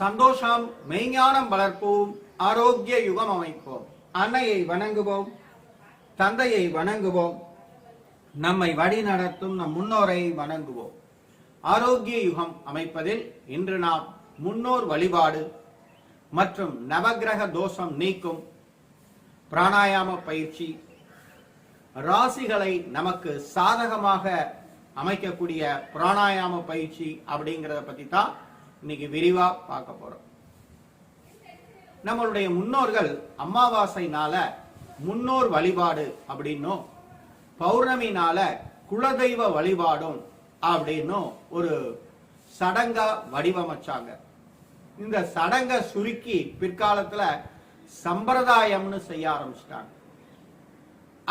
சந்தோஷம் மெய்ஞானம் வளர்ப்போம் ஆரோக்கிய யுகம் அமைப்போம். அன்னையை வணங்குவோம் தந்தையை வணங்குவோம் நம்மை வழி நடத்தும் நம் முன்னோரை வணங்குவோம். ஆரோக்கிய யுகம் அமைப்பதில் இன்று நாம் முன்னோர் வழிபாடு மற்றும் நவக்கிரக தோஷம் நீக்கும் பிராணாயாம பயிற்சி ராசிகளை நமக்கு சாதகமாக அமைக்கக்கூடிய பிராணாயாம பயிற்சி அப்படிங்கிறத பத்தி தான் இன்னைக்கு விரிவா பார்க்க போறோம். நம்மளுடைய முன்னோர்கள் அமாவாசைனால முன்னோர் வழிபாடு அப்படின்னும் பௌர்ணமினால குலதெய்வ வழிபாடும் அப்படின்னும் ஒரு சடங்கா வடிவமைச்சாங்க. இந்த சடங்க சுருக்கி பிற்காலத்துல சம்பிரதாயம்னு செய்ய ஆரம்பிச்சிட்டாங்க.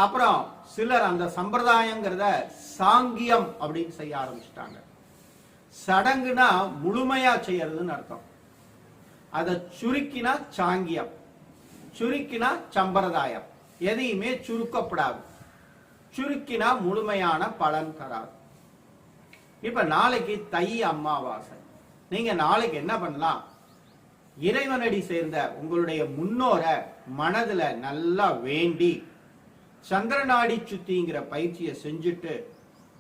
அப்புறம் சிலர் அந்த சம்பிரதாயங்கிறத சாங்கியம் அப்படின்னு செய்ய ஆரம்பிச்சிட்டாங்க. சடங்குனா முழுமையா செய்யறதுன்னு அர்த்தம். அதை சுருக்கினா சாங்கியம் சுருக்கினா சம்பிரதாயம் எதையுமே சுருக்கப்படாது. சுருக்கினா முழுமையான பலன் தராது. இப்ப நாளைக்கு தை அமாவாசை. நீங்க நாளைக்கு என்ன பண்ணலாம்? இறைவனடி சேர்ந்த உங்களுடைய முன்னோரை மனதுல நல்லா வேண்டி சந்திரநாடி சுத்திங்கிற பயிற்சியை செஞ்சுட்டு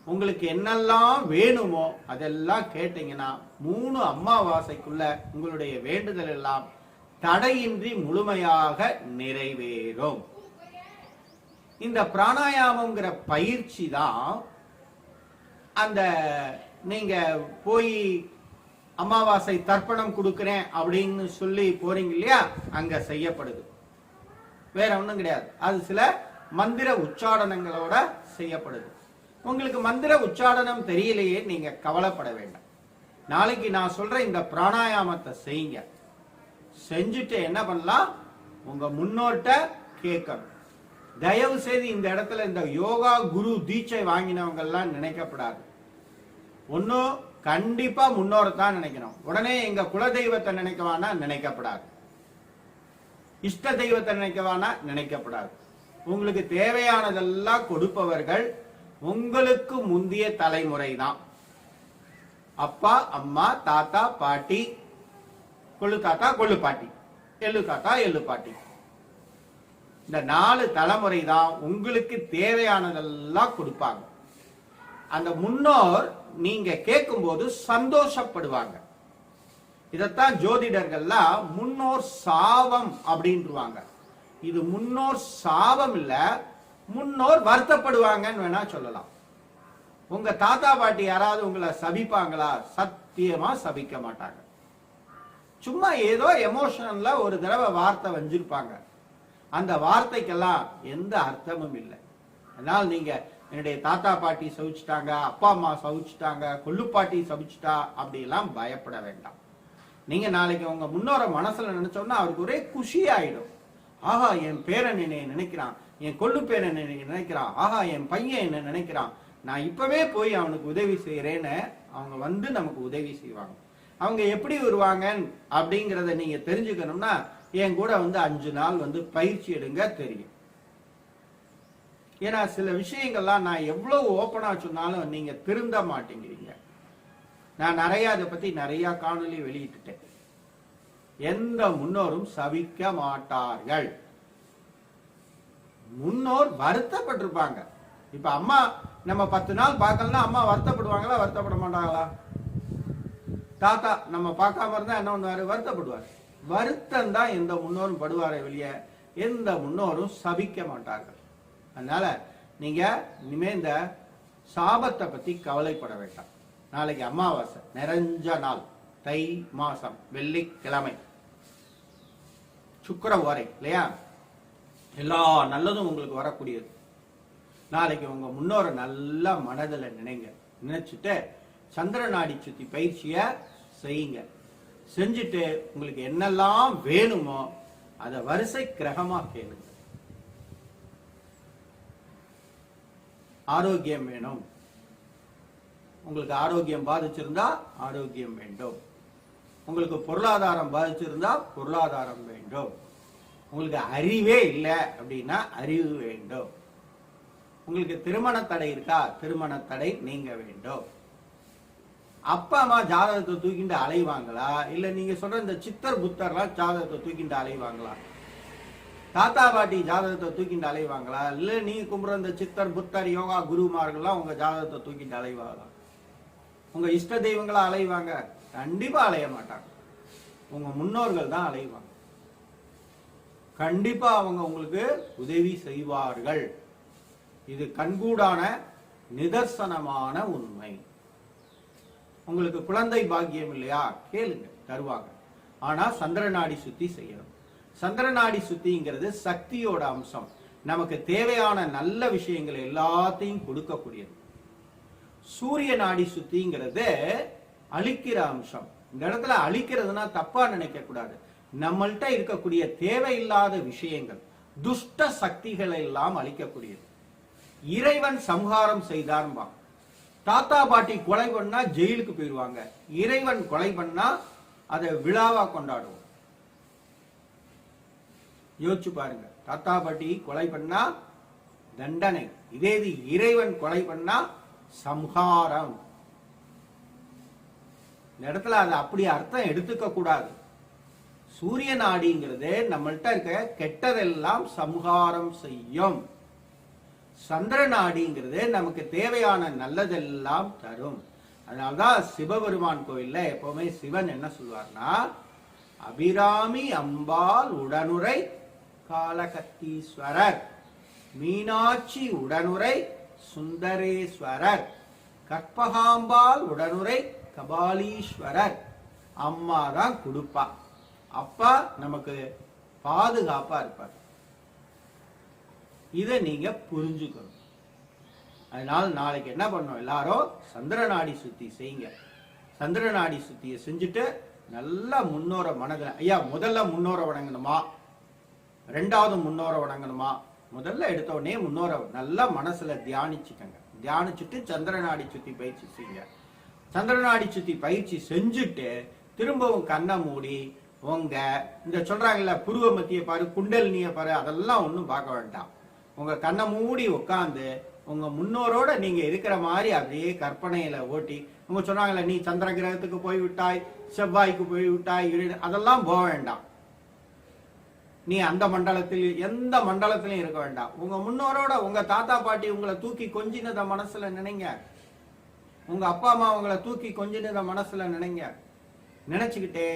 உங்களுக்கு என்னெல்லாம் வேணுமோ அதெல்லாம் கேட்டீங்கன்னா மூணு அம்மாவாசைக்குள்ள உங்களுடைய வேண்டுதல் எல்லாம் தடையின்றி முழுமையாக நிறைவேறும். இந்த பிராணாயாமங்கிற பயிற்சி தான் அந்த நீங்க போய் அமாவாசை தர்ப்பணம் கொடுக்குறேன் அப்படின்னு சொல்லி போறீங்க இல்லையா? அங்க செய்யப்படுது. வேற ஒன்றும் கிடையாது. அது சில மந்திர உச்சாரணங்களோட செய்யப்படுது. உங்களுக்கு மந்திர உச்சாடனம் தெரியலையே நீங்க கவலைப்பட வேண்டாம். நாளைக்கு நான் சொல்ற இந்த பிராணாயாமத்தை செய்யுங்க. செஞ்சுட்டு என்ன பண்ணலாம்? உங்க முன்னோட்ட கேட்கணும். தயவு செய்து இந்த இடத்துல இந்த யோகா குரு தீட்சை வாங்கினவங்க எல்லாம் நினைக்கப்படாது. ஒன்னும் கண்டிப்பா முன்னோரை தான் நினைக்கணும். உடனே எங்க குலதெய்வத்தை நினைக்கவானா? நினைக்கப்படாது. இஷ்ட தெய்வத்தை நினைக்கவானா? நினைக்கப்படாது. உங்களுக்கு தேவையானதெல்லாம் கொடுப்பவர்கள் உங்களுக்கு முந்திய தலைமுறை தான் அப்பா அம்மா தாத்தா பாட்டி கொள்ளு தாத்தா கொள்ளு பாட்டி எள்ளு தாத்தா எள்ளு பாட்டி. இந்த நாலு தலைமுறை தான் உங்களுக்கு தேவையானதெல்லாம் கொடுப்பாங்க. அந்த முன்னோர் நீங்க கேட்கும்போது சந்தோஷப்படுவாங்க. இதத்தான் ஜோதிடர்கள்லாம் முன்னோர் சாபம் அப்படின்ட்டுருவாங்க இது முன்னோர் சாபம் இல்லை முன்னோர் வருத்தப்படுவாங்கன்னு வேணா சொல்லலாம். உங்க தாத்தா பாட்டி யாராவது உங்களை சபிப்பாங்களா? சத்தியமா சபிக்க மாட்டாங்க. சும்மா ஏதோ எமோஷனல்ல ஒரு தடவை வார்த்தை வஞ்சிருப்பாங்க. அந்த வார்த்தைக்கெல்லாம் எந்த அர்த்தமும் இல்லை. அதனால் நீங்க என்னுடைய தாத்தா பாட்டி சவிச்சிட்டாங்க அப்பா அம்மா சவிச்சிட்டாங்க கொள்ளுப்பாட்டி சவிச்சிட்டா அப்படிலாம் பயப்பட வேண்டாம். நீங்க நாளைக்கு உங்க முன்னோரை மனசுல நினைச்சோம்னா அவருக்கு ஒரே குஷி ஆயிடும். ஆஹா என் பேரன் என்னை நினைக்கிறான். என் கொள்ளுப்பேன் என்ன நினைக்கிறான். ஆஹா என் பையன் என்ன நினைக்கிறான். நான் இப்பவே போய் அவனுக்கு உதவி செய்யறேன்னு அவங்க வந்து நமக்கு உதவி செய்வாங்க. அவங்க எப்படி வருவாங்க அப்படிங்கிறத நீங்க தெரிஞ்சுக்கணும்னா என் கூட வந்து அஞ்சு நாள் வந்து பயிற்சி எடுங்க தெரியும். ஏன்னா சில விஷயங்கள்லாம் நான் எவ்வளவு ஓப்பனா சொன்னாலும் நீங்க திருந்த மாட்டேங்கிறீங்க. நான் நிறைய அதை பத்தி நிறைய காணொலி வெளியிட்டுட்டேன். எந்த முன்னோரும் சவிக்க மாட்டார்கள். முன்னோர் வருத்தப்பட்டிருப்பாங்க. இப்ப அம்மா நம்ம பத்து நாள் பார்க்கலன்னா அம்மா வருத்தப்படுவாங்களா வருத்தப்பட மாட்டாங்களா? தாத்தா நம்ம பார்க்காம இருந்தா என்ன பண்ணுவாரு? வருத்தப்படுவார். வருத்தம் தான் எந்த முன்னோரும் படுவாரே வெளிய. எந்த முன்னோரும் சபிக்க மாட்டார்கள். அதனால நீங்க இனிமே இந்த சாபத்தை பத்தி கவலைப்பட வேண்டாம். நாளைக்கு அமாவாசை நிறைஞ்ச நாள். தை மாசம் வெள்ளிக்கிழமை. சுக்கர ஓரை இல்லையா? எல்லா நல்லதும் உங்களுக்கு வரக்கூடியது. நாளைக்கு உங்க முன்னோரை நல்லா மனதில் நினைங்க. நினைச்சிட்டு சந்திர நாடி சுத்தி பயிற்சியை செய்யுங்க. செஞ்சுட்டு உங்களுக்கு என்னெல்லாம் வேணுமோ அதை வரிசை கிரகமா கேளுங்க. ஆரோக்கியம் வேணும். உங்களுக்கு ஆரோக்கியம் பாதிச்சிருந்தா ஆரோக்கியம் வேண்டும். உங்களுக்கு பொருளாதாரம் பாதிச்சிருந்தா பொருளாதாரம் வேண்டும். உங்களுக்கு அறிவே இல்லை அப்படின்னா அறிவு வேண்டும். உங்களுக்கு திருமண தடை இருக்கா? திருமண தடை நீங்க வேண்டும். அப்பா அம்மா ஜாதகத்தை தூக்கிட்டு அலைவாங்களா இல்ல நீங்க சொல்ற இந்த சித்தர் புத்தர்லாம் ஜாதகத்தை தூக்கிட்டு அலைவாங்களா தாத்தா பாட்டி ஜாதகத்தை தூக்கிட்டு அலைவாங்களா இல்ல நீங்க கும்புற இந்த சித்தர் புத்தர் யோகா குருமார்கள்லாம் உங்க ஜாதகத்தை தூக்கிட்டு அலைவாங்களா உங்க இஷ்ட தெய்வங்களா அலைவாங்க கண்டிப்பா அலைய மாட்டாங்க. உங்க முன்னோர்கள் தான் அலைவாங்க கண்டிப்பா அவங்க உங்களுக்கு உதவி செய்வார்கள். இது கண்கூடான நிதர்சனமான உண்மை. உங்களுக்கு குழந்தை பாக்கியம் இல்லையா? கேளுங்க தருவாங்க. ஆனா சந்திரநாடி சுத்தி செய்யணும். சந்திரநாடி சுத்திங்கிறது சக்தியோட அம்சம். நமக்கு தேவையான நல்ல விஷயங்கள் எல்லாத்தையும் கொடுக்கக்கூடியது. சூரிய நாடி சுத்திங்கிறது அழிக்கிற அம்சம். இந்த இடத்துல அழிக்கிறதுனா தப்பா நினைக்க கூடாது நம்மள்கிட்ட இருக்கக்கூடிய தேவையில்லாத விஷயங்கள் துஷ்ட சக்திகளை எல்லாம் அழிக்கக்கூடியது. இறைவன் சம்ஹாரம் செய்தான்பா தாத்தா பாட்டி கொலை பண்ணா ஜெயிலுக்கு போயிடுவாங்க இறைவன் கொலை பண்ணா அதை விழாவா கொண்டாடுவோம். யோசிச்சு பாருங்க. தாத்தா பாட்டி கொலை பண்ணா தண்டனை. இதே இது இறைவன் கொலை பண்ணா சம்ஹாரம். இந்த இடத்துல அதை அப்படி அர்த்தம் எடுத்துக்க கூடாது. சூரிய நாடிங்கிறது நம்மள்கிட்ட இருக்க கெட்டதெல்லாம் சம்ஹாரம் செய்யும். சந்திர நாடிங்கிறது நமக்கு தேவையான நல்லதெல்லாம் தரும். அதனால்தான் சிவபெருமான் கோயில்ல எப்பவுமே சிவன் என்ன சொல்வார்னா அபிராமி அம்பாள் உடனுரை காலகத்தீஸ்வரர் மீனாட்சி உடனுரை சுந்தரேஸ்வரர் கற்பகாம்பாள் உடனுரை கபாலீஸ்வரர். அம்மா தான் கொடுப்பா. அப்பா நமக்கு பாதுகாப்பா இருப்பார். இதை நீங்க புரிஞ்சுக்கணும். அதனால நாளைக்கு என்ன பண்ணும் எல்லாரும் சந்திரநாடி சுத்தி செய்யுங்க. சந்திரநாடி சுத்தியை செஞ்சுட்டு நல்லா முன்னோர மனதில் ஐயா முதல்ல முன்னோர வணங்கணுமா? ரெண்டாவது முன்னோர வணங்கணுமா? முதல்ல எடுத்த உடனே முன்னோர நல்லா மனசுல தியானிச்சுக்கங்க. தியானிச்சுட்டு சந்திரநாடி சுத்தி பயிற்சி செய்யுங்க. சந்திரநாடி சுத்தி பயிற்சி செஞ்சுட்டு திரும்பவும் கண்ணை மூடி உங்க இந்த சொல்றாங்கல்ல புருவ மத்திய பாரு குண்டலினிய பாரு அதெல்லாம் ஒன்றும் பார்க்க வேண்டாம். உங்க கண்ணை மூடி உட்காந்து உங்க முன்னோரோட நீங்க இருக்கிற மாதிரி அப்படியே கற்பனையில ஓட்டி உங்க சொன்னாங்கல்ல நீ சந்திர கிரகத்துக்கு போய் விட்டாய் செவ்வாய்க்கு போய் விட்டாய் அதெல்லாம் போக வேண்டாம். நீ அந்த மண்டலத்தில் எந்த மண்டலத்திலையும் இருக்க வேண்டாம். உங்க முன்னோரோட உங்க தாத்தா பாட்டி உங்களை தூக்கி கொஞ்சினத மனசுல நினைங்க. உங்க அப்பா அம்மா உங்களை தூக்கி கொஞ்சினத மனசுல நினைங்க. நினைச்சுக்கிட்டே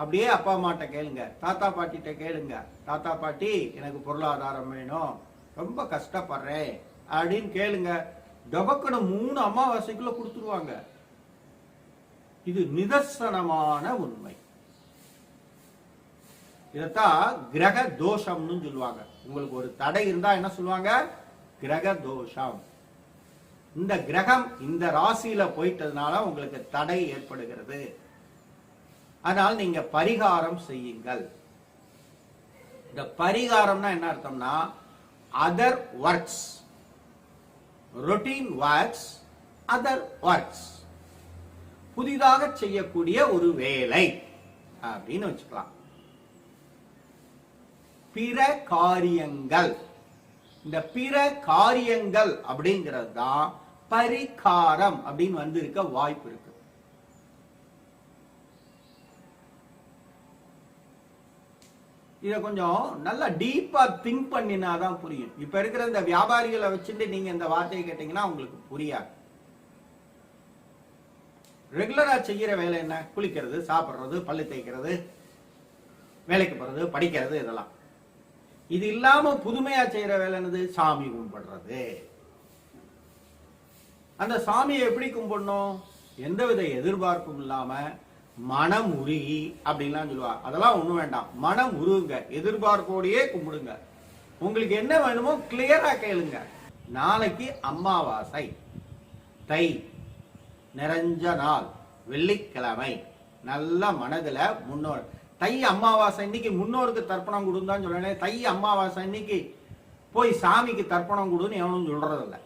அப்படியே அப்பா அம்மாட்ட கேளுங்க. தாத்தா பாட்டிகிட்ட கேளுங்க. தாத்தா பாட்டி எனக்கு பொருளாதாரம் வேணும். ரொம்ப கஷ்டப்படுறேன். அப்படின்னு கேளுங்க. டபக்குன்னு மூணு அமாவாசைக்குள்ள கொடுத்துருவாங்க. இது நிதர்சனமான உண்மை. இதத்தான் கிரக தோஷம்னு சொல்லுவாங்க. உங்களுக்கு ஒரு தடை இருந்தா என்ன சொல்லுவாங்க? கிரக தோஷம். இந்த கிரகம் இந்த ராசியில போயிட்டதுனால உங்களுக்கு தடை ஏற்படுகிறது. அதனால் நீங்க பரிகாரம் செய்யுங்கள். இந்த பரிகாரம்னா என்ன அர்த்தம்னா other works routine works other works புதிதாக செய்யக்கூடிய ஒரு வேலை அப்படின்னு வச்சுக்கலாம். பிற காரியங்கள். இந்த பிற காரியங்கள் அப்படிங்கிறது தான் பரிகாரம் அப்படின்னு வந்து இருக்க வாய்ப்பு இருக்கு. இதை கொஞ்சம் நல்லா டீப்பா திங்க் பண்ணினாதான் புரியும். இப்ப இருக்கிற இந்த வியாபாரிகளை வச்சுட்டு நீங்க இந்த வார்த்தையை கேட்டீங்கன்னா உங்களுக்கு புரியாது. ரெகுலரா செய்யற வேலை என்ன? குளிக்கிறது சாப்பிடுறது பல்லு தேய்க்கிறது வேலைக்கு போறது படிக்கிறது இதெல்லாம். இது இல்லாம புதுமையா செய்யற வேலை என்னது? சாமி கும்பிடுறது. அந்த சாமியை எப்படி கும்பிடணும்? எந்தவித எதிர்பார்ப்பும் இல்லாம மனம் உருகி அப்படின்லாம் சொல்லுவா. அதெல்லாம் ஒண்ணும் வேண்டாம். மனம் உருகுங்க எதிர்பார்ப்போடையே கும்பிடுங்க. உங்களுக்கு என்ன வேணுமோ கிளியரா கேளுங்க. நாளைக்கு அமாவாசை. தை. நிறைஞ்ச நாள். வெள்ளிக்கிழமை. நல்ல மனதுல முன்னோர். தை அமாவாசை இன்னைக்கு முன்னோருக்கு தர்ப்பணம் கொடுந்தான்னு சொல்லணும் தை அமாவாசை இன்னைக்கு போய் சாமிக்கு தர்ப்பணம் கொடுன்னு எவனும் சொல்றதில்ல.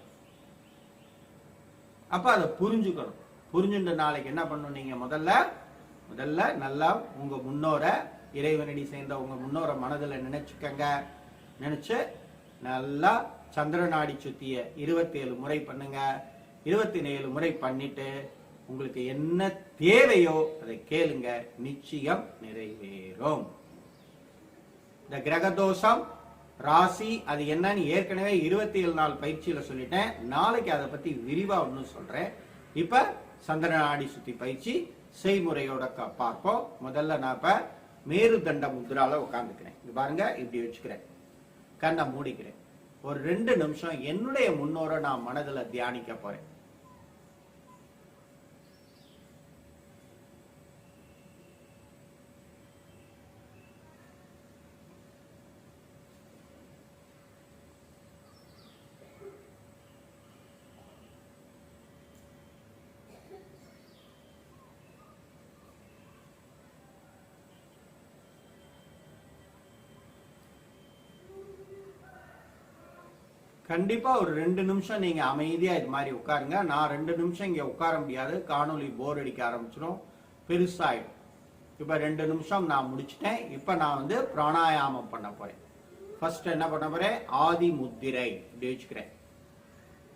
அப்ப அதை புரிஞ்சுக்கணும். புரிஞ்சுட்டு நாளைக்கு என்ன பண்ணணும் நீங்க முதல்ல? முதல்ல நல்லா உங்க முன்னோரை இறைவனடி சேர்ந்த உங்க முன்னோரை மனதுல நினைச்சுக்கங்க. நினைச்சு நல்லா சந்திரநாடி சுத்திய இருபத்தி ஏழு முறை பண்ணுங்க. இருபத்தி ஏழு முறை பண்ணிட்டு உங்களுக்கு என்ன தேவையோ அதை கேளுங்க. நிச்சயம் நிறைவேறும். இந்த கிரகதோஷம் ராசி அது என்னன்னு ஏற்கனவே இருபத்தி ஏழு நாள் பயிற்சியில சொல்லிட்டேன். நாளைக்கு அதை பத்தி விரிவா ஒன்றும் சொல்றேன். இப்ப சந்திரநாடி சுத்தி பயிற்சி செய்முறையோட பார்ப்போம். முதல்ல நான் இப்ப மேருதண்ட முத்ரால உட்காந்துக்கிறேன் இங்க பாருங்க இப்படி வச்சுக்கிறேன். கண்ணை மூடிக்கிறேன். ஒரு ரெண்டு நிமிஷம் என்னுடைய முன்னோரை நான் மனதுல தியானிக்க போறேன். கண்டிப்பா ஒரு ரெண்டு நிமிஷம் நீங்க அமைதியா இது மாதிரி உட்காருங்க. நான் ரெண்டு நிமிஷம் இங்க உட்கார முடியாது. காணொளி போர் அடிக்க ஆரம்பிச்சிடும் பெருசாயிடும். இப்ப ரெண்டு நிமிஷம் நான் முடிச்சிட்டேன். இப்ப நான் வந்து பிராணாயாமம் பண்ண போறேன். ஃபர்ஸ்ட் என்ன பண்ண போறேன்? ஆதி முத்திரை இப்படி வச்சுக்கிறேன்.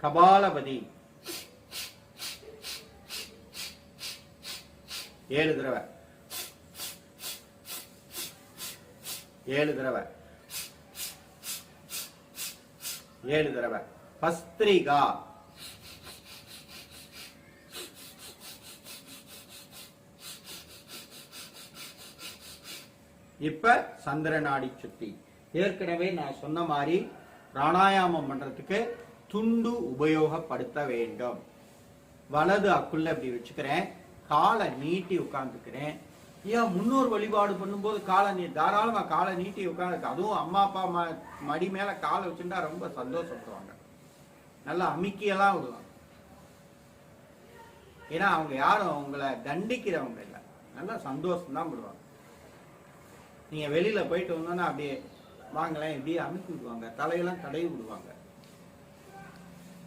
கபாலபதி. ஏழு தடவை. ஏழு தடவை. ஏழு தடவை. பஸ்திரிகா. இப்ப சந்திரநாடி சுத்தி. ஏற்கனவே நான் சொன்ன மாதிரி பிராணாயாமம் பண்றதுக்கு துண்டு உபயோகப்படுத்த வேண்டும். வலது அக்குள்ள இப்படி வச்சுக்கிறேன். காலை நீட்டி உட்காந்துக்கிறேன் ஏன் முன்னோர் வழிபாடு பண்ணும்போது காலை நீ தாராளமா காலை நீட்டி உட்காந்து அதுவும் அம்மா அப்பா ம- மடி மேல காலை வச்சுட்டா ரொம்ப சந்தோஷப்படுவாங்க. நல்லா அமிக்கியெல்லாம் விடுவாங்க. ஏன்னா அவங்க யாரும் அவங்கள தண்டிக்கிறவங்க இல்லை. நல்லா சந்தோஷம்தான் விடுவாங்க. நீங்க வெளியில போயிட்டு வந்தோன்னா அப்படியே வாங்களேன் இப்படியே அமுக்கி விடுவாங்க. தலையெல்லாம் தடவி விடுவாங்க.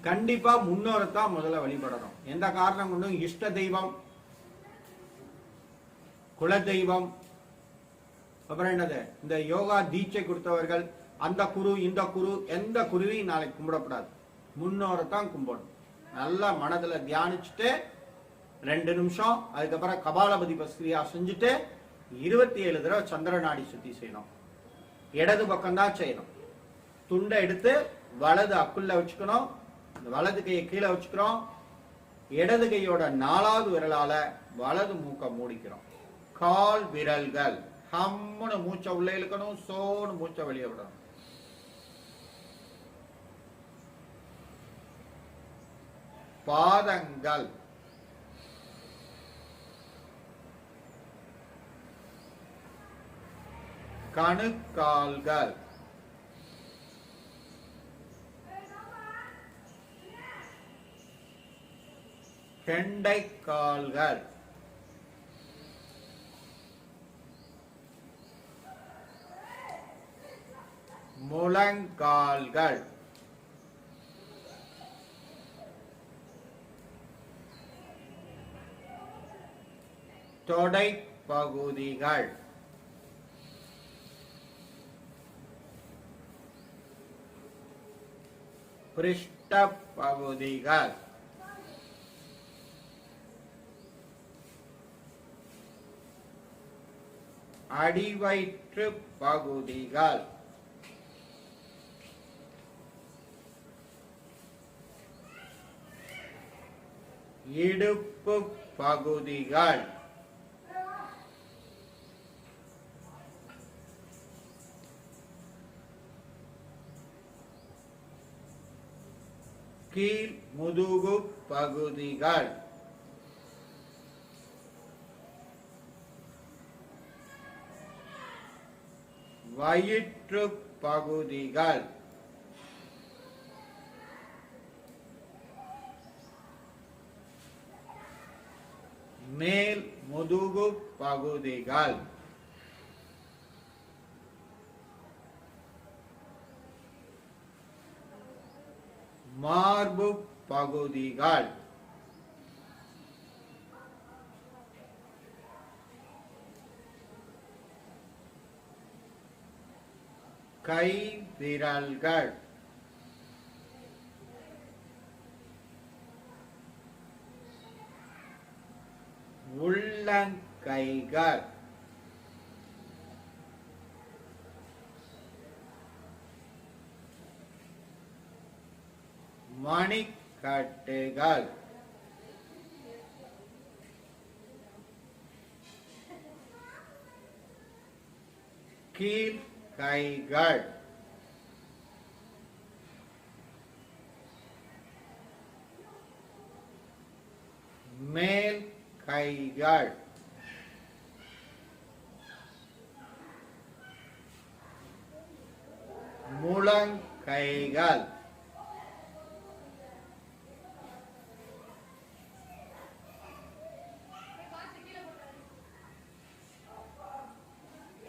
கண்டிப்பா முன்னோரை தான் முதல்ல வழிபடணும். எந்த காரணம் கொண்டும் இஷ்ட தெய்வம் குலதெய்வம். அப்புறம் என்னது? இந்த யோகா தீட்சை கொடுத்தவர்கள் அந்த குரு இந்த குரு எந்த குருவையும் நாளைக்கு கும்பிடக்கூடாது. முன்னோரை தான் கும்பிடணும். நல்லா மனதில் தியானிச்சுட்டு ரெண்டு நிமிஷம் அதுக்கப்புறம் கபாலபதி பஸ்கிரியா செஞ்சுட்டு இருபத்தி ஏழு தடவை சந்திர நாடி சுத்தி செய்யணும். இடது பக்கம் தான் செய்யணும். துண்டை எடுத்து வலது அக்குள்ள வச்சுக்கணும். இந்த வலது கையை கீழே வச்சுக்கிறோம். இடது கையோட நாலாவது விரலால வலது மூக்க மூடிக்கிறோம். கால் விரல்கள். ஹம்முன்னு மூச்சை உள்ள இழுக்கணும் சோன்னு மூச்சை வெளியே விடணும். பாதங்கள். கணுக்கால்கள். கெண்டைக்கால்கள். முழங்கால்கள். தொடை பகுதிகள் பிருஷ்ட பகுதிகள் அடிவயிற்று பகுதிகள். இடுப்பு பகுதிகள் கீழ் முதுகு பகுதிகள். வயிற்று பகுதிகள். மேல் முதுகு பகுதிகள். மார்பு பகுதிகள். கை விரல்கள் உள்ளங்கைகள் மணிக்கட்டுகள் கீழ் கைகள் மேல் கைகள் முழங்கைகள்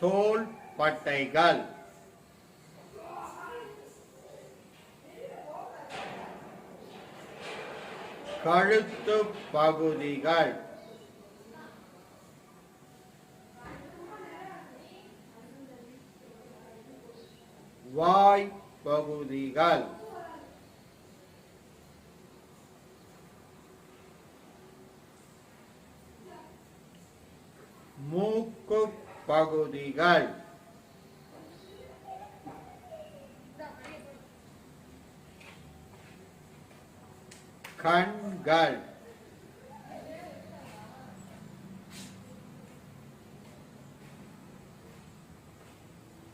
தோள் பட்டைகள் கழுத்து பகுதிகள் வாய் பகுதிகள். மூக்கு பகுதிகள். கண்கள்.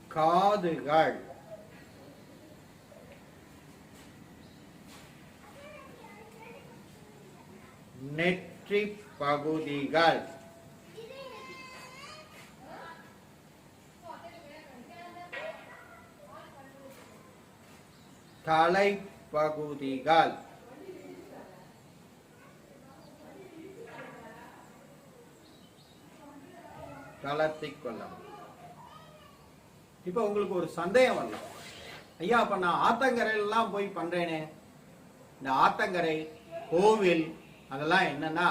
காதுகள். நெற்றி பகுதிகள். தலை பகுதிகள் தளர்த்தி கொள்ளவும். இப்ப உங்களுக்கு ஒரு சந்தேகம் வரலாம். ஐயா அப்ப நான் ஆத்தங்கரையிலாம் போய் பண்றேனே. இந்த ஆத்தங்கரை கோவில் அதெல்லாம் என்னன்னா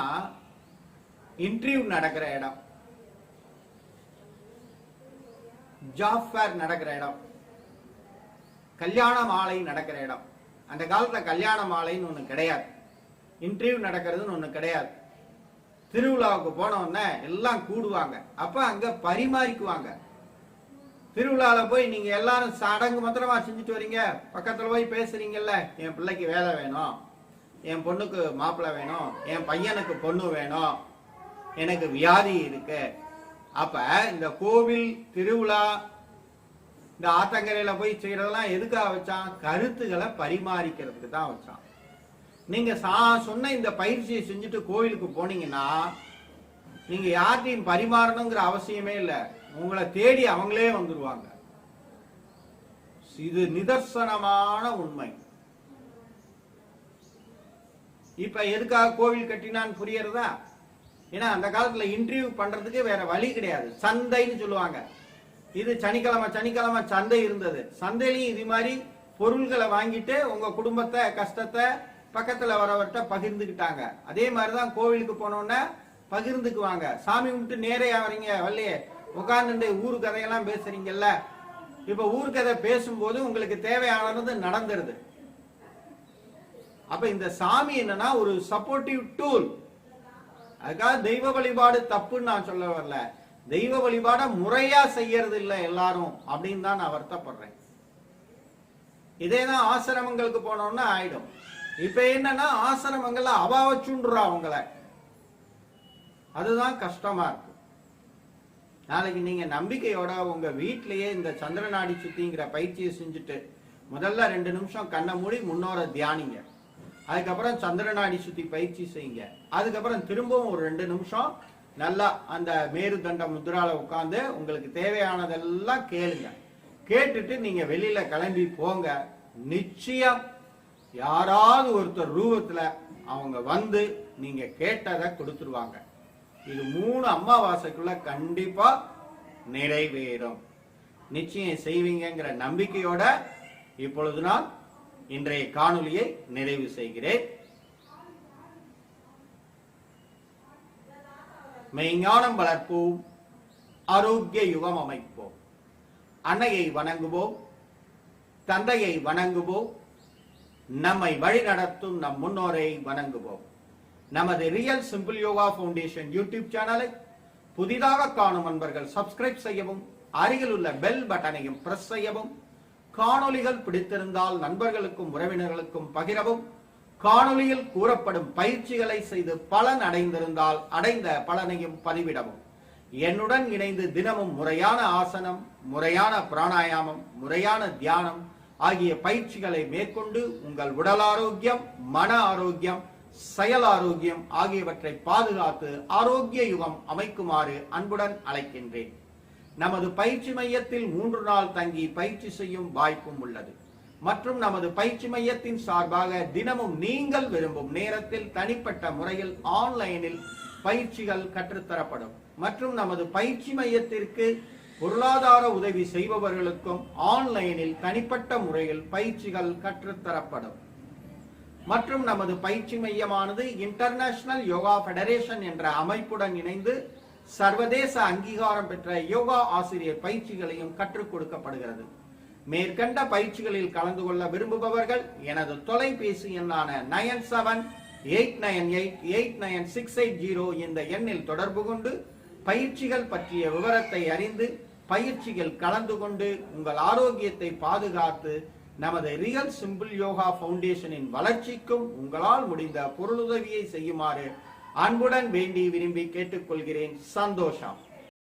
இன்டர்வியூ நடக்கிற இடம். ஜாப் ஃபேர் நடக்கிற இடம். கல்யாண மாலை நடக்கிற இடம். அந்த காலத்தில் கல்யாண மாலைன்னு ஒன்று கிடையாது. இன்டர்வியூ நடக்கிறதுன்னு ஒன்று கிடையாது. திருவிழாவுக்கு போன எல்லாம் கூடுவாங்க. அப்போ அங்கே பரிமாறிக்குவாங்க. திருவிழாவில் போய் நீங்கள் எல்லாரும் சடங்கு மாத்திரமா செஞ்சுட்டு வரீங்க. பக்கத்தில் போய் பேசுறீங்கல்ல என் பிள்ளைக்கு வேலை வேணும். என் பொண்ணுக்கு மாப்பிள்ளை வேணும் என் பையனுக்கு பொண்ணு வேணும் எனக்கு வியாதி இருக்கு. அப்ப இந்த கோவில் திருவிழா இந்த ஆத்தங்கரையில போய் செய்யறதெல்லாம் எதுக்காக வச்சான்? கருத்துக்களை பரிமாறிக்கிறதுக்கு தான் வச்சான். நீங்க சா சொன்ன இந்த பயிற்சியை செஞ்சுட்டு கோவிலுக்கு போனீங்கன்னா நீங்க யார்ட்டையும் பரிமாறணுங்கிற அவசியமே இல்லை. உங்களை தேடி அவங்களே வந்துருவாங்க. இது நிதர்சனமான உண்மை. இப்ப எதுக்காக கோவில் கட்டினான்னு புரியறதா? ஏன்னா அந்த காலத்துல இன்டர்வியூ பண்றதுக்கு வேற வழி கிடையாது. சந்தைன்னு சொல்லுவாங்க. இது சனிக்கிழமை சனிக்கிழமை சந்தை இருந்தது. சந்தையிலையும் இது மாதிரி பொருள்களை வாங்கிட்டு உங்க குடும்பத்தை கஷ்டத்தை பக்கத்துல வரவர்கிட்ட பகிர்ந்துக்கிட்டாங்க. அதே மாதிரிதான் கோவிலுக்கு போனோன்னே பகிர்ந்துக்குவாங்க. சாமி கும்பிட்டு நேரையா வரீங்க வள்ளியே உட்கார்ந்துட்டு ஊரு கதையெல்லாம் பேசுறீங்கல்ல? இப்ப ஊர் கதை பேசும்போது உங்களுக்கு தேவையானது நடந்துருது. அப்ப இந்த சாமி என்னன்னா ஒரு சப்போர்ட்டிவ் டூல் அதுக்காக தெய்வ வழிபாடு தப்புன்னு நான் சொல்ல வரல. தெய்வ வழிபாட முறையா செய்யறது இல்ல எல்லாரும் அப்படின்னு தான் நான் வருத்தப்படுறேன். இதேதான் ஆசிரமங்களுக்கு போனோம்னா ஆயிடும். இப்ப என்னன்னா ஆசிரமங்கள்ல அவா வச்சுன்றா அவங்கள. அதுதான் கஷ்டமா இருக்கு. நாளைக்கு நீங்க நம்பிக்கையோட உங்க வீட்டிலேயே இந்த சந்திரநாடி சுத்திங்கிற பயிற்சியை செஞ்சுட்டு முதல்ல ரெண்டு நிமிஷம் கண்ணை மூடி முன்னோர தியானிங்க. அதுக்கப்புறம் சந்திரநாடி சுத்தி பயிற்சி செய்யுங்க. அதுக்கப்புறம் திரும்பவும் ஒரு ரெண்டு நிமிஷம் நல்லா அந்த மேருதண்ட முதிரால உட்காந்து உங்களுக்கு தேவையானதெல்லாம் கேளுங்க. கேட்டுட்டு நீங்க வெளியில கிளம்பி போங்க. நிச்சயம் யாராவது ஒருத்தர் ரூபத்துல அவங்க வந்து நீங்க கேட்டதை கொடுத்துருவாங்க. இது மூணு அம்மாவாசைக்குள்ள கண்டிப்பா நிறைவேறும். நிச்சயம் செய்வீங்கங்கிற நம்பிக்கையோட இப்பொழுது நான் இன்றைய காணொலியை நிறைவு செய்கிறேன். மெய்ஞானம் வளர்ப்போம் ஆரோக்கிய யுகம் அமைப்போம். அன்னையை வணங்குவோம் தந்தையை வணங்குவோம் நம்மை வழி நடத்தும் நம் முன்னோரை வணங்குவோம். நமது real simple yoga foundation YouTube சேனலை புதிதாக காணும் அன்பர்கள் சப்ஸ்கிரைப் செய்யவும் அருகில் உள்ள பெல் பட்டனையும் பிரஸ் செய்யவும் காணொளிகள் பிடித்திருந்தால் நண்பர்களுக்கும் உறவினர்களுக்கும் பகிரவும். காணொளியில் கூறப்படும் பயிற்சிகளை செய்து பலன் அடைந்திருந்தால் அடைந்த பலனையும் பதிவிடவும். என்னுடன் இணைந்து தினமும் முறையான ஆசனம் முறையான பிராணாயாமம் முறையான தியானம் ஆகிய பயிற்சிகளை மேற்கொண்டு உங்கள் உடல் ஆரோக்கியம் மன ஆரோக்கியம் செயல் ஆரோக்கியம் ஆகியவற்றை பாதுகாத்து ஆரோக்கிய யுகம் அமைக்குமாறு அன்புடன் அழைக்கின்றேன். நமது பயிற்சி மையத்தில் மூன்று நாள் தங்கி பயிற்சி செய்யும் வாய்ப்பும் உள்ளது. மற்றும் நமது பயிற்சி மையத்தின் சார்பாக தினமும் நீங்கள் விரும்பும் நேரத்தில் தனிப்பட்ட முறையில் ஆன்லைனில் பயிற்சிகள் கற்றுத்தரப்படும். மற்றும் நமது பயிற்சி மையத்திற்கு பொருளாதார உதவி செய்பவர்களுக்கும் ஆன்லைனில் தனிப்பட்ட முறையில் பயிற்சிகள் கற்றுத்தரப்படும். மற்றும் நமது பயிற்சி மையமானது இன்டர்நேஷனல் யோகா ஃபெடரேஷன் என்ற அமைப்புடன் இணைந்து சர்வதேச அங்கீகாரம் பெற்ற யோகா ஆசிரியர் பயிற்சிகளையும் கற்றுக் கொடுக்கப்படுகிறது. மேற்கண்ட பயிற்சிகளில் கலந்து கொள்ள விரும்புபவர்கள் எனது தொலைபேசி எண்ணான nine seven eight nine eight eight nine six eight zero இந்த எண்ணில் தொடர்பு கொண்டு பயிற்சிகள் பற்றிய விவரத்தை அறிந்து பயிற்சிகள் கலந்து கொண்டு உங்கள் ஆரோக்கியத்தை பாதுகாத்து நமது ரியல் சிம்பிள் யோகா ஃபவுண்டேஷனின் வளர்ச்சிக்கும் உங்களால் முடிந்த பொருளுதவியை செய்யுமாறு அன்புடன் வேண்டி விரும்பி கேட்டுக்கொள்கிறேன். சந்தோஷம்.